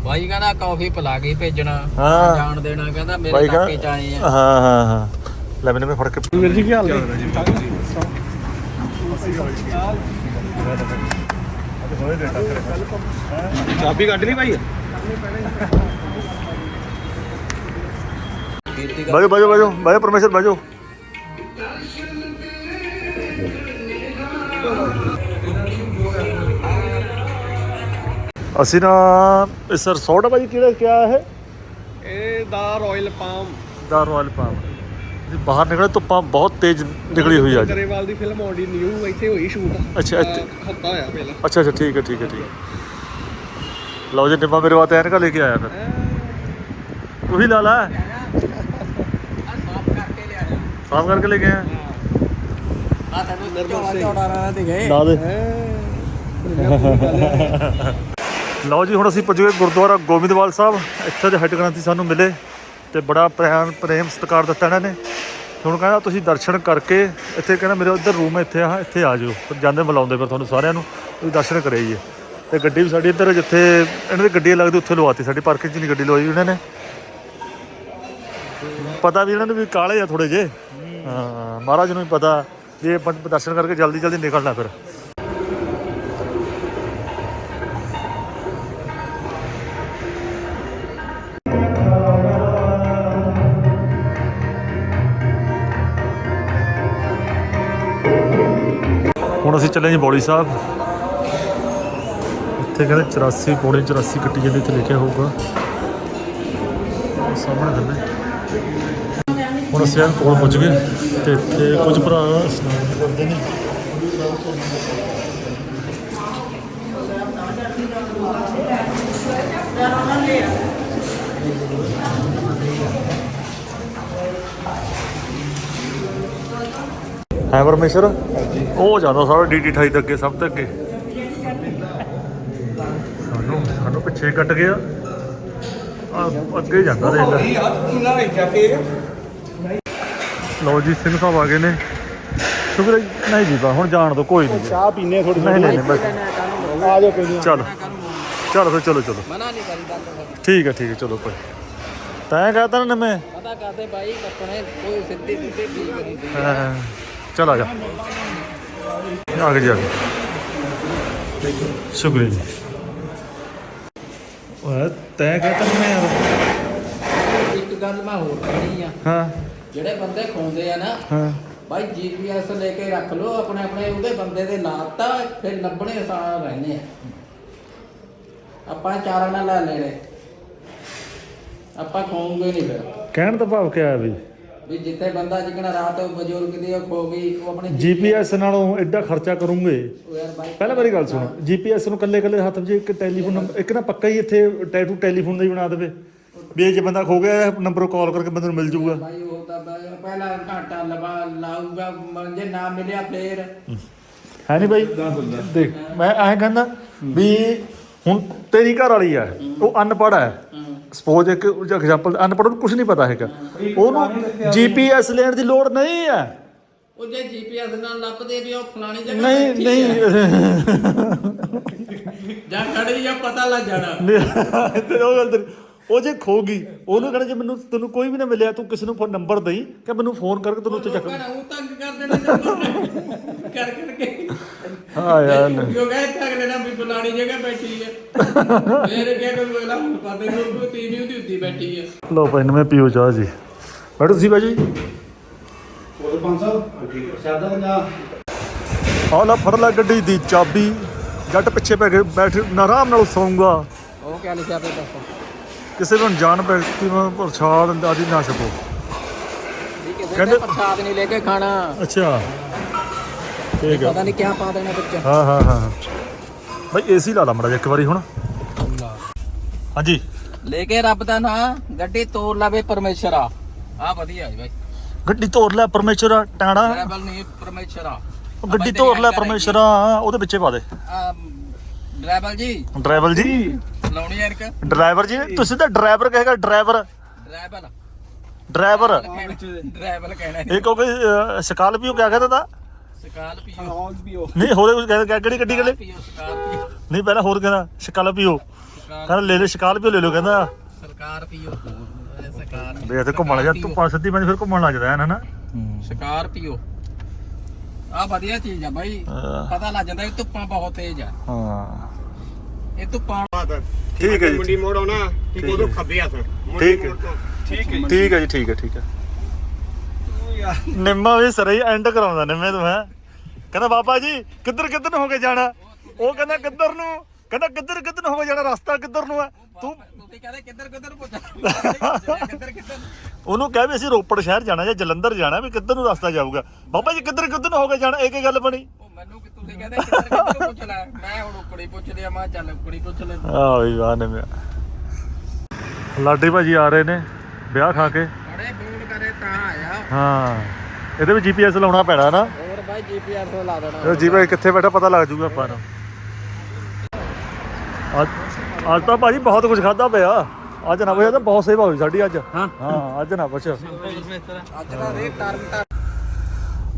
ਬਾਈ ਕਹਿੰਦਾ ਕਾਫੀ ਪਿਲਾ ਕੇ ਭੇਜਣਾ ਹਾਂ। ਜਾਣ ਦੇਣਾ ਕਹਿੰਦਾ ਮੇਰੇ ਬਾਈ ਚ ਆਏ ਆ। ਹਾਂ ਹਾਂ ਹਾਂ ਲੈ ਮੈਨੂੰ ਮੈਂ ਫੜ ਕੇ ਵੀਰ ਜੀ ਕੀ ਹਾਲ ਨੇ ਚਾਬੀ ਕੱਢ ਲਈ ਭਾਈ ਬਾਜੋ ਬਾਜੋ ਬਾਜੋ ਬਾਜੋ ਪਰਮੇਸ਼ਰ ਬਾਜੋ। ਅਸੀਂ ਨਾ ਇਹ ਸਰ ਸੋਡਾ ਭਾਜੀ ਕਿਹੜਾ ਕਿਆ ਹੈ? ਇਹ ਦਾ ਰਾਇਲ ਪਾਮ। ਦਾਰ ਵਾਲ ਪਾਮ। ਜੀ ਬਾਹਰ ਨਿਕਲੇ ਧੁੱਪਾਂ ਬਹੁਤ ਤੇਜ਼ ਨਿਕਲੀ ਹੋਈ ਅੱਜ ਗਰੇਵਾਲ ਦੀ ਫਿਲਮ ਆਉਂਦੀ ਨਿਊ ਇੱਥੇ ਹੋਈ ਸ਼ੂਟ ਅੱਛਾ, ਹਫਤਾ ਹੋਇਆ ਪਹਿਲਾਂ। ਅੱਛਾ ਅੱਛਾ ਠੀਕ ਹੈ ਠੀਕ ਹੈ ਠੀਕ ਹੈ। ਲਓ ਜੀ ਨਿੰਮਾ ਮੇਰੇ ਵਾਸਤੇ ਐਨਕਾਂ ਲੈ ਕੇ ਆਇਆ ਫਿਰ। ਤੂੰ ਹੀ ਲਾ ਲਾ। ਆ ਸਾਫ਼ ਕਰਕੇ ਲਿਆ ਸਾਫ਼ ਕਰਕੇ ਲੈ ਕੇ ਆਇਆ। ਆ ਤੈਨੂੰ ਚੌੜਾ ਚੌੜਾ ਰਹਾ ਤੇ ਗਏ। ਲਾ ਦੇ। [laughs] ਲਓ ਜੀ, ਹੁਣ ਅਸੀਂ ਪੁੱਜ ਗਏ ਗੁਰਦੁਆਰਾ ਗੋਬਿੰਦਵਾਲ ਸਾਹਿਬ। ਇੱਥੇ ਦੇ ਹੈੱਡ ਗ੍ਰੰਥੀ ਸਾਨੂੰ ਮਿਲੇ ਤੇ ਬੜਾ ਪ੍ਰੇਮ ਪ੍ਰੇਮ ਸਤਿਕਾਰ ਦਿੱਤਾ ਇਹਨਾਂ ਨੇ। ਹੁਣ ਕਹਿੰਦਾ, ਤੁਸੀਂ ਦਰਸ਼ਨ ਕਰਕੇ ਇੱਥੇ ਕਹਿੰਦਾ, ਮੇਰੇ ਉੱਧਰ ਰੂਮ ਹੈ, ਇੱਥੇ ਆ ਇੱਥੇ ਆ ਜਾਓ। ਫਿਰ ਜਾਂਦੇ ਮਿਲਾਉਂਦੇ ਫਿਰ ਤੁਹਾਨੂੰ ਸਾਰਿਆਂ ਨੂੰ, ਤੁਸੀਂ ਦਰਸ਼ਨ ਜੀ ਤੇ ਗੱਡੀ ਵੀ ਸਾਡੀ ਇੱਧਰ ਜਿੱਥੇ ਇਹਨਾਂ ਦੀ ਗੱਡੀ ਲੱਗਦੀ, ਉੱਥੇ ਲਵਾਤੀ ਸਾਡੀ ਪਾਰਕਿੰਗ 'ਚ ਨਹੀਂ ਗੱਡੀ ਲਵਾਈ ਇਹਨਾਂ ਨੇ। ਪਤਾ ਵੀ ਇਹਨਾਂ ਨੂੰ ਵੀ ਕਾਲੇ ਆ ਥੋੜੇ ਜੇ ਹਾਂ, ਮਹਾਰਾਜ ਨੂੰ ਵੀ ਪਤਾ, ਵੀ ਇਹ ਦਰਸ਼ਨ ਕਰਕੇ ਜਲਦੀ ਜਲਦੀ ਨਿਕਲਣਾ ਫਿਰ। ਹੁਣ ਅਸੀਂ ਚੱਲੇ ਜੀ ਬੌਲੀ ਸਾਹਿਬ। ਇੱਥੇ ਕਹਿੰਦੇ 84 ਪੌੜੇ 84 ਕੱਟੀ ਜਾਂਦੀ, ਇੱਥੇ ਲਿਖਿਆ ਹੋਊਗਾ। ਸਾਹਮਣੇ ਥੱਲੇ ਹੁਣ ਅਸੀਂ ਐਨ ਕੋਲ ਪੁੱਜ ਗਏ ਤੇ ਇੱਥੇ ਕੁਝ ਭਰਾ ਇਸ਼ਨਾਨ ਕਰਦੇ ਨੇ। ਹੈ ਪਰਮੇਸ਼ਰ ਉਹ ਜਾਂਦਾ ਸਾਰਾ ਡੀਟੀ 28 ਦੇ ਅੱਗੇ ਸਭ ਤੋਂ ਅੱਗੇ। ਸਾਨੂੰ ਸਾਨੂੰ ਪਿੱਛੇ ਕੱਟ ਗਿਆ। ਅੱਗੇ ਜਾਂਦਾ ਦੇਖ ਲੈ। ਲਓ ਜੀ ਸਿੰਘ ਸਾਹਿਬ ਆ ਗਏ ਨੇ। ਸ਼ੁਕਰ ਹੈ ਜੀ। ਨਹੀਂ ਜੀ ਬਾ ਹੁਣ ਜਾਣ ਦੋ ਕੋਈ ਨਹੀਂ ਚਾਹ ਪੀਨੇ ਥੋੜੀ ਨਹੀਂ ਨਹੀਂ ਨਹੀਂ ਬਸ। ਆ ਜਾਓ ਪੀਨੇ ਚਲੋ ਚਲੋ ਫਿਰ ਚਲੋ ਚਲੋ। ਮਨਾ ਨਹੀਂ ਕਰੀਦਾ ਤਾਂ ਠੀਕ ਹੈ ਠੀਕ ਹੈ ਚਲੋ ਭਾਈ। ਤੈਂ ਕਹਤਾ ਨਾ ਮੈਂ। ਪਤਾ ਕਰਦੇ ਬਾਈ ਕੱਪੜੇ ਕੋਈ ਸਿੱਧੀ ਸਿੱਧੀ ਠੀਕ ਨਹੀਂ ਸੀ। ਹਾਂ, ਚੱਲ ਆ ਜਾ। ਆ ਗਏ ਜੀ ਆ ਗਏ ਸ਼ੁਕਰੀਆ ਜੀ। ਓਏ ਤੈਂ ਕਹਤਾ ਨਾ ਮੈਂ ਯਾਰ। ਇੱਕ ਗੱਲ ਮੈਂ ਹੋਰ ਕਰਨੀ ਆ। ਹਾਂ। ਜਿਹੜੇ ਬੰਦੇ ਖੋਂਦੇ ਆ ਨਾ ਹਾਂ। ਬਾਈ ਜੀਪੀਐਸ ਲੈ ਕੇ ਰੱਖ ਲਓ ਆਪਣੇ ਆਪਣੇ ਉਹਦੇ ਬੰਦੇ ਦੇ ਲਾਤਾ ਫਿਰ ਲੱਭਣੇ ਸਾਰਾ ਰਹਿੰਦੇ ਆ। ਆਪਾਂ ਚਾਰਾਂ ਨਾਲ ਲੈ ਲੈਣੇ। ਆਪਾਂ ਖੋਵਾਂਗੇ ਨਹੀਂ ਫਿਰ। ਕਹਿਣ ਦਾ ਭਾਵ ਕਿਆ ਹੈ ਵੀ? ਵੀ ਜਿੱਥੇ ਬੰਦਾ ਜਿਕਣਾ ਰਾਤ ਬਜ਼ੁਰਗ ਦੀ ਉਹ ਖੋ ਗਈ ਉਹ ਆਪਣੇ ਜੀਪੀਐਸ ਨਾਲੋਂ ਐਡਾ ਖਰਚਾ ਕਰੂੰਗੇ। ਉਹ ਯਾਰ ਬਾਈ ਪਹਿਲਾਂ ਮੇਰੀ ਗੱਲ ਸੁਣੋ ਜੀਪੀਐਸ ਨੂੰ ਕੱਲੇ ਕੱਲੇ ਹੱਥ 'ਚ ਇੱਕ ਟੈਲੀਫੋਨ ਨੰਬਰ ਇੱਕ ਨਾ ਪੱਕਾ ਹੀ ਇੱਥੇ ਟੈਟੂ ਟੈਲੀਫੋਨ ਦਾ ਹੀ ਬਣਾ ਦੇਵੇ। ਵੀ ਇਹ ਜੇ ਬੰਦਾ ਖੋ ਗਿਆ ਨੰਬਰ ਕਾਲ ਕਰਕੇ ਬੰਦੇ ਨੂੰ ਮਿਲ ਜਾਊਗਾ। ਬਾਈ ਉਹ ਤਾਂ ਬਾਈ ਪਹਿਲਾਂ ਘਾਟਾ ਲਵਾ ਲਾਊਗਾ ਮ- ਜੇ ਨਾ ਮਿਲਿਆ ਫੇਰ। ਹੈ ਨਹੀਂ ਬਾਈ? ਦੇਖ ਮੈਂ ਐਂ ਕਹਿੰਦਾ ਵੀ ਹੁਣ ਤੇਰੀ ਘਰ ਵਾਲੀ ਆ ਉਹ ਅਨਪੜ੍ਹ ਹੈ ਸਪੋਜ਼ ਇੱਕ ਐਗਜ਼ਾਮਪਲ ਅਨਪੜ੍ਹ ਨੂੰ ਕੁਝ ਨਹੀਂ ਪਤਾ ਹੈਗਾ। ਉਹਨੂੰ ਜੀਪੀਐਸ ਲੈਣ ਦੀ ਲੋੜ ਨਹੀਂ ਹੈ। ਉਹ ਜੇ ਜੀਪੀਐਸ ਨਾਲ ਲੱਭਦੇ ਵੀ ਉਹ ਫਲਾਣੀ ਜਗ੍ਹਾ ਨਹੀਂ ਬੈਠੀ ਨਹੀਂ। ਜਾਂ ਖੜੀ ਜਾਂ ਪਤਾ ਲੱਗ ਜਾਣਾ। ਤੇ ਉਹ ਗੱਲ ਤੇਰੀ- ਉਹ ਜੇ ਖੋ ਗਈ ਉਹਨੂੰ ਕਹਿੰਦਾ ਜੇ ਮੈਨੂੰ ਤੈਨੂੰ ਕੋਈ ਵੀ ਨਾ ਮਿਲਿਆ ਤੂੰ ਕਿਸੇ ਨੂੰ ਫੋਨ ਨੰਬਰ ਦੇਈ ਕਿ ਮੈਨੂੰ ਫੋਨ ਕਰਕੇ ਤੈਨੂੰ ਉੱਥੇ ਚੱਕ ਲੋਕਾਂ ਨੂੰ ਤੰਗ ਕਰ ਦੇਣਾ ਕਰ ਕਰਕੇ ਹਾਂ ਯਾਰ ਨਹੀਂ। ਕਿਉਂ ਕਹੇ ਤੱਕ ਲੈਣਾ ਵੀ ਫਲਾਣੀ ਜਗ੍ਹਾ ਬੈਠੀ ਹੈ ਮੇਰੇ ਕਿਹਾ ਕੋਈ ਅਗਲਾ ਹੁਣ ਪਤਾ ਨਹੀਂ ਉਹ ਟੀਵੀ ਉਹਦੀ ਉੱਤੀ ਬੈਠੀ ਹੈ ਲਓ ਭਾਈ ਨਵੇਂ ਪੀਓ ਚਾਹ ਜੀ। ਬੈਠੋ ਤੁਸੀਂ ਬਾਜੀ? ਹੋਰ 500 ਸਾਦਾ ਪੰਜਾਹ ਆ। ਲੈ ਫੜ ਲੈ ਗੱਡੀ ਦੀ ਚਾਬੀ। ਜੱਟ ਪਿੱਛੇ ਪੈ ਕੇ ਬੈਠ ਨਾ ਆਰਾਮ ਨਾਲ ਸੌਂਗਾ ਉਹ ਕਿਆ ਲਿਖਿਆ ਪਿਆ ਦੱਸੋ। ਕਿਸੇ ਨੂੰ ਅਣਜਾਣ ਵਿਅਕਤੀ ਨੂੰ ਪ੍ਰਸ਼ਾਦ ਆਦਿ ਨਾ ਛਕੋ। ਕਹਿੰਦੇ- ਨੇ ਪ੍ਰਸਾਦ ਨਹੀਂ ਲੈ ਕੇ ਖਾਣਾ। ਅੱਛਾ। ਠੀਕ ਹੈ ਪਤਾ ਨਹੀਂ ਕਿਆ ਪਾ ਦੇਣਾ ਵਿੱਚ ਹਾਂ ਹਾਂ ਹਾਂ ਭਾਈ ਏਸੀ ਲਾ ਲਾ ਮੜਾ ਇੱਕ ਵਾਰੀ ਹੁਣ। ਹਾਂਜੀ। ਲੈ ਕੇ ਰੱਬ ਦਾ ਨਾਂ ਗੱਡੀ ਤੋੜ ਲਵੇ ਪਰਮੇਸ਼ਰ। ਆ ਆ ਵਧੀਆ ਹੈ ਬਾਈ। ਗੱਡੀ ਤੋਰ ਲੈ ਪਰਮੇਸ਼ਰ ਟਾਣਾ ਡਰਾਈਵਰ ਨਹੀਂ ਪਰਮੇਸ਼ਰ। ਆ ਉਹ ਗੱਡੀ ਤੋਰ ਲੈ ਪਰਮੇਸ਼ਰ ਉਹਦੇ ਵਿੱਚੇ ਪਾ ਦੇ। ਡਰਾਈਵਰ ਜੀ। ਡਰਾਈਵਰ ਜੀ। ਲਾਉਣੀ ਯਾਰ ਕਿ ਡਰਾਈਵਰ ਜੀ ਤੁਸੀਂ ਤਾਂ ਡਰਾਈਵਰ ਕਹੇਗਾ ਡਰਾਈਵਰ। ਡਰਾਈਵਰ। ਡਰਾਈਵਰ। ਡਰਾਈਵਰ ਕਹਿਣਾ। ਇਹ ਕਿਉਂਕਿ ਸਕਾਲਪੀਓ ਕਿਆ ਕਹਿੰਦਾ ਤਾ? ਸਕਾਲ ਪੀਓ। ਹੌਲ ਵੀ ਉਹ ਨਹੀਂ ਹੋਰ ਕੁਝ ਕਹਿੰਦਾ ਕਿਹੜੀ ਗੱਡੀ ਕਹਿੰਦੇ? ਨਹੀਂ ਪਹਿਲਾਂ ਹੋਰ ਕਹਿੰਦਾ ਸਕਾਲਪੀਓ ਸਕਾਲ ਕਹਿੰਦਾ ਲੈ ਲੈ ਸਕਾਲਪੀਓ ਲੈ ਲਓ ਕਹਿੰਦਾ। ਸਰਕਾਰ ਪੀਓ। ਸਰਕਾਰ ਵੀ ਇੱਥੇ ਘੁੰਮਣ ਜਾ ਤੂੰ ਪੰਜ ਸੱਤੀ ਪੰਜ ਫਿਰ ਘੁੰਮਣ ਲੱਗ ਜਾਂਦਾ ਹੈ। ਨਾ ਸਰਕਾਰ ਪੀਓ। ਆ ਵਧੀਆ ਚੀਜ਼ ਆ ਬਾਈ। ਪਤਾ ਲੱਗ ਜਾਂਦਾ ਇਹ ਧੁੱਪਾਂ ਬਹੁਤ ਤੇਜ਼ ਆ। ਹਾਂ। ਇਹ ਧੁੱਪਾਂ ਠੀਕ ਹੈ ਜੀ ਮੁੰਡੀ ਮੋੜ ਆਉਣਾ ਠੀਕ ਉਦੋਂ। ਖੱਬੇ ਹੱਥ। ਠੀਕ ਹੈ। ਠੀਕ ਹੈ ਠੀਕ ਹੈ ਜੀ ਠੀਕ ਹੈ ਠੀਕ ਹੈ। ਨਿੰਮਾ ਵੀ ਸਰੇ ਐਂਡ ਕਰਾਉਂਦਾ ਨਿੰਮੇ ਤੋਂ ਹੈ। ਕਹਿੰਦਾ ਬਾਬਾ ਜੀ ਕਿੱਧਰ ਕਿੱਧਰ ਨੂੰ ਹੋ ਕੇ ਜਾਣਾ? ਉਹ ਕਹਿੰਦਾ ਕਿੱਧਰ ਨੂੰ? ਕਹਿੰਦਾ ਕਿੱਧਰ ਕਿੱਧਰ ਨੂੰ ਹੋ ਗਿਆ ਜਾਣਾ? ਰਸਤਾ ਕਿੱਧਰ ਨੂੰ ਹੈ ਤੂੰ ਤੁਸੀਂ ਕਹਿੰਦੇ ਕਿੱਧਰ ਕਿੱਧਰ ਪੁੱਛ? [laughs] ਕਿੱਧਰ ਕਿੱਧਰ ਉਹਨੂੰ ਕਹਿ ਵੀ ਅਸੀਂ ਰੋਪੜ ਸ਼ਹਿਰ ਜਾਣਾ ਜਾਂ ਜਲੰਧਰ ਜਾਣਾ ਵੀ ਕਿੱਧਰ ਨੂੰ ਰਸਤਾ ਜਾਊਗਾ? ਬਾਬਾ ਜੀ ਕਿੱਧਰ ਕਿੱਧਰ ਨੂੰ ਹੋ ਗਿਆ ਜਾਣਾ? ਇਹ ਕੀ ਗੱਲ ਬਣੀ। ਉਹ ਮੈਨੂੰ ਕਿ ਤੁਸੀਂ ਕਹਿੰਦੇ ਕਿੱਧਰ ਕਿੱਧਰ ਪੁੱਛ ਲੈ? ਮੈਂ ਹੁਣ ਉਕੜੀ ਪੁੱਛਦੇ ਆ ਮੈਂ ਕਿਹਾ ਚੱਲ ਉਕੜੀ ਪੁੱਛ ਲੈ ਆ। ਵੀ ਵਾਹ ਨੇ ਮਿਆ ਲਾਡੀ ਭਾਜੀ ਆ ਰਹੇ ਨੇ ਵਿਆਹ ਖਾ ਕੇ। ਬੜੇ ਫੋਨ ਕਰੇ ਤਾਂ ਆਇਆ। ਹਾਂ ਇਹਦੇ ਵਿੱਚ ਜੀਪੀਐਸ ਲਾਉਣਾ ਪੈਣਾ ਨਾ। ਬਾਈ ਜੀਪੀਆਰ ਤੋਂ ਲਾ ਦੇਣਾ। ਜੀ ਭਾਈ ਕਿੱਥੇ ਬੈਠਾ ਪਤਾ ਲੱਗ ਜੂਗਾ ਆਪਾਂ ਨੂੰ। ਅੱਜ ਅੱਜ ਤਾਂ ਭਾਜੀ ਬਹੁਤ ਕੁਝ ਖਾਦਾ ਪਿਆ। ਅੱਜ ਨਾ ਤਾਂ ਬਹੁਤ ਸੇਵਾ ਹੋਈ ਸਾਡੀ ਅੱਜ। ਹਾਂ। ਹਾਂ ਅੱਜ ਨਾ ਪੁੱਛ ਅੱਜ ਦਾ ਰੇਟ ਟਰਮ ਤਾਂ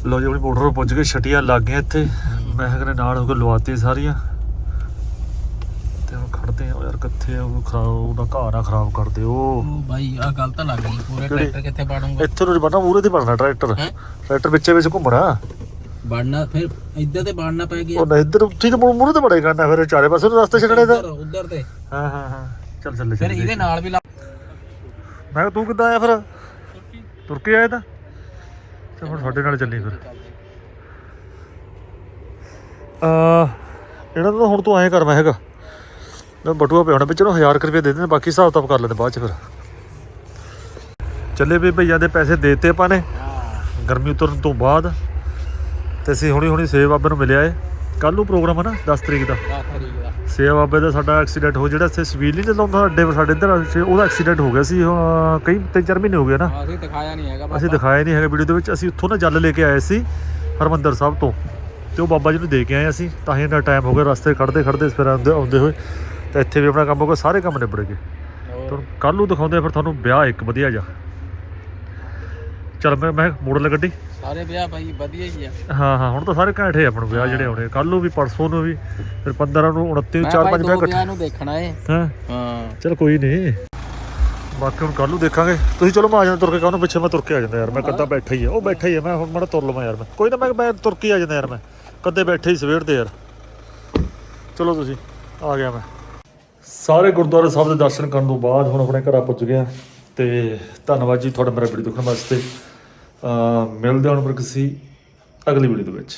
ਲੋ ਜੀ ਆਪਣੀ ਬਾਰਡਰ ਪੁੱਜ ਕੇ ਛਟੀਆਂ ਲੱਗ ਗਈਆਂ ਇੱਥੇ। ਮੈਂ ਕਿਹਾ ਨਾਲ ਹੋ ਕੇ ਲਵਾਤੀ ਸਾਰੀਆਂ। ਤੇ ਹੁਣ ਖੜਦੇ ਆ ਯਾਰ ਕਿੱਥੇ ਆ ਉਹ ਖਰਾਬ ਉਹਦਾ ਘਰ ਆ ਖਰਾਬ ਕਰਦੇ ਉਹ ਉਹ ਬਾਈ ਆ ਗੱਲ ਤਾਂ ਲੱਗ ਗਈ ਪੂਰੇ? ਟਰੈਕਟਰ ਕਿੱਥੇ ਬਾੜੂੰਗਾ ਇੱਥੇ ਨੂੰ ਬਣਾ ਮੂਰੇ ਤੇ ਬਣਨਾ ਟਰੈਕਟਰ? ਟਰੈਕਟਰ ਵਿੱਚੇ ਵਿੱਚ ਘੁੰਮਣਾ। ਬਾੜਨਾ ਫਿਰ ਇੱਧਰ ਤੇ ਬਾੜਨਾ ਪੈ ਗਿਆ। ਉਹ ਨਾ ਇੱਧਰ ਉੱਥੇ ਤੇ ਮੂਰੇ ਤੇ ਬੜੇ ਕਰਨਾ ਫਿਰ ਚਾਰੇ ਪਾਸੇ ਨੂੰ ਰਸਤੇ ਛੱਡਣੇ ਦਾ ਉੱਧਰ ਤੇ। ਹਾਂ ਹਾਂ ਹਾਂ। ਚੱਲ ਚੱਲ ਫਿਰ ਚੱਲ ਇਹਦੇ ਨਾਲ ਵੀ ਲਾ ਮੈਂ ਕਿਹਾ ਤੂੰ ਕਿੱਦਾਂ ਆਇਆ ਫਿਰ? ਤੁਰ ਕੇ ਆਇਆ ਤਾਂ? ਤੇ ਹੁਣ ਸਾਡੇ ਨਾਲ ਚੱਲੀ ਫਿਰ। ਆ ਇਹਨਾਂ ਦਾ ਤਾਂ ਹੁਣ ਤੂੰ ਐਂ ਕਰ ਮੈਂ ਹੈਗਾ। ਮੈਂ ਬਟੂਆ ਪਿਆ ਹੋਣਾ ਵਿੱਚ ਨੂੰ 1000 ਰੁਪਏ ਦੇ ਦੇਣੇ ਬਾਕੀ ਹਿਸਾਬ ਕਿਤਾਬ ਕਰ ਲੈਂਦੇ ਬਾਅਦ ਚ ਫਿਰ। ਚੱਲੇ ਵੀ ਭਈਆ ਦੇ ਪੈਸੇ ਦੇਤੇ ਆਪਾਂ ਨੇ। ਗਰਮੀ ਉਤਰਨ ਤੋਂ ਬਾਅਦ। ਤੇ ਅਸੀਂ ਹੁਣੀ ਹੁਣੀ ਸੇਵ ਬਾਬੇ ਨੂੰ ਮਿਲਿਆ ਏ। ਕੱਲ ਨੂੰ ਪ੍ਰੋਗਰਾਮ ਹੈ ਨਾ 10 ਤਰੀਕ ਦਾ। 10 ਤਰੀਕ ਦਾ। ਸੇਵਾ ਬਾਬੇ ਦਾ ਸਾਡਾ ਐਕਸੀਡੈਂਟ ਹੋ ਜਿਹੜਾ ਇੱਥੇ ਸਵੀਲ ਨਹੀਂ ਲਾਉਂਦਾ ਅੱਡੇ ਸਾਡੇ ਇੱਧਰ ਉਹਦਾ ਐਕਸੀਡੈਂਟ ਹੋ ਗਿਆ ਸੀ ਕਈ ਤਿੰਨ ਚਾਰ ਮਹੀਨੇ ਹੋ ਗਏ ਨਾ। ਹਾਂ, ਅਸੀਂ ਦਿਖਾਇਆ ਨਹੀਂ ਹੈਗਾ ਅਸੀਂ ਦਿਖਾਇਆ ਨਹੀਂ ਹੈਗਾ ਵੀਡੀਓ ਦੇ ਵਿੱਚ। ਅਸੀਂ ਉੱਥੋਂ ਨਾ ਜਲ ਲੈ ਕੇ ਆਏ ਸੀ ਹਰਮੰਦਰ ਸਾਹਿਬ ਤੋਂ। ਤੇ ਉਹ ਬਾਬਾ ਜੀ ਨੂੰ ਦੇ ਕੇ ਆਏ ਅਸੀਂ। ਤਾਂ ਹੀ ਇੰਨਾ ਟਾਈਮ ਹੋ ਗਿਆ ਰਸਤੇ ਖੜਦੇ ਖੜਦੇ ਫਿਰ ਆਉਂਦੇ ਆਉਂਦੇ ਹੋਏ। ਤੇ ਇੱਥੇ ਵੀ ਆਪਣਾ ਕੰਮ ਹੋ ਗਿਆ ਸਾਰੇ ਕੰਮ ਨਿਬੜ ਗਏ। ਤੁਹਾਨੂੰ ਕੱਲ ਨੂੰ ਦਿਖਾਉਂਦੇ ਫਿਰ ਤੁਹਾਨੂੰ ਵਿਆਹ ਇੱਕ ਵਧੀਆ ਜਾ ਚਲ ਮੈਂ ਮੈਂ ਮੋੜ ਲੈ ਗੱਡੀ। ਸਾਰੇ ਵਿਆਹ ਬਾਈ ਵਧੀਆ ਹੀ ਆ। ਹਾਂ ਹਾਂ ਹੁਣ ਤਾਂ ਸਾਰੇ ਘੈਂਠੇ ਆ ਵਿਆਹ ਜਿਹੜੇ ਆਉਣੇ ਕੱਲ ਨੂੰ ਵੀ ਪਰਸੋਂ ਨੂੰ ਵੀ ਫਿਰ 15 ਨੂੰ 29 ਨੂੰ ਚਾਰ ਪੰਜ ਵਿਆਹ ਇਕੱਠੇ। ਵਿਆਹ ਨੂੰ ਦੇਖਣਾ ਏ। ਹਾਂ? ਹਾਂ। ਚਲ ਕੋਈ ਨਹੀਂ। ਬਾਕੀ ਹੁਣ ਕੱਲ ਨੂੰ ਦੇਖਾਂਗੇ। ਤੁਸੀਂ ਚਲੋ ਮੈਂ ਆ ਜਾਂਦਾ ਤੁਰ ਕੇ ਕਾਹਨੂੰ ਪਿੱਛੇ ਮੈਂ ਤੁਰ ਕੇ ਆ ਜਾਂਦਾ ਯਾਰ। ਮੈਂ ਕੱਦਾ ਬੈਠਾ ਹੀ ਆ। ਉਹ ਬੈਠਾ ਹੀ ਆ ਮੈਂ ਹੁਣ ਮੜਾ ਤੁਰ ਲਵਾਂ ਯਾਰ ਮੈਂ। ਕੋਈ ਨਾ ਮੈਂ ਮੈਂ ਤੁਰ ਕੇ ਆ ਜਾਂਦਾ ਯਾਰ ਮੈਂ। ਕਦੇ ਬੈਠੇ ਹੀ ਸਵੇਰ ਦੇ ਯਾਰ। ਚਲੋ ਤੁਸੀਂ ਆ ਗਿਆ ਮੈਂ। ਸਾਰੇ ਗੁਰਦੁਆਰਾ ਸਾਹਿਬ ਦੇ ਦਰਸ਼ਨ ਕਰਨ ਤੋਂ ਬਾਅਦ ਹੁਣ ਆਪਣੇ ਘਰਾਂ ਪੁੱਜ ਗਏ ਆ। ਤੇ ਧੰਨਵਾਦ ਜੀ ਤੁਹਾਡਾ ਮੇਰਾ ਵੀਡੀਓ ਦੇਖਣ ਵਾਸਤੇ। ਮਿਲਦੇ ਹਾਂ ਹੁਣ ਫਿਰ ਕਿਸੇ ਅਗਲੀ ਵੀਡੀਓ ਦੇ ਵਿੱਚ।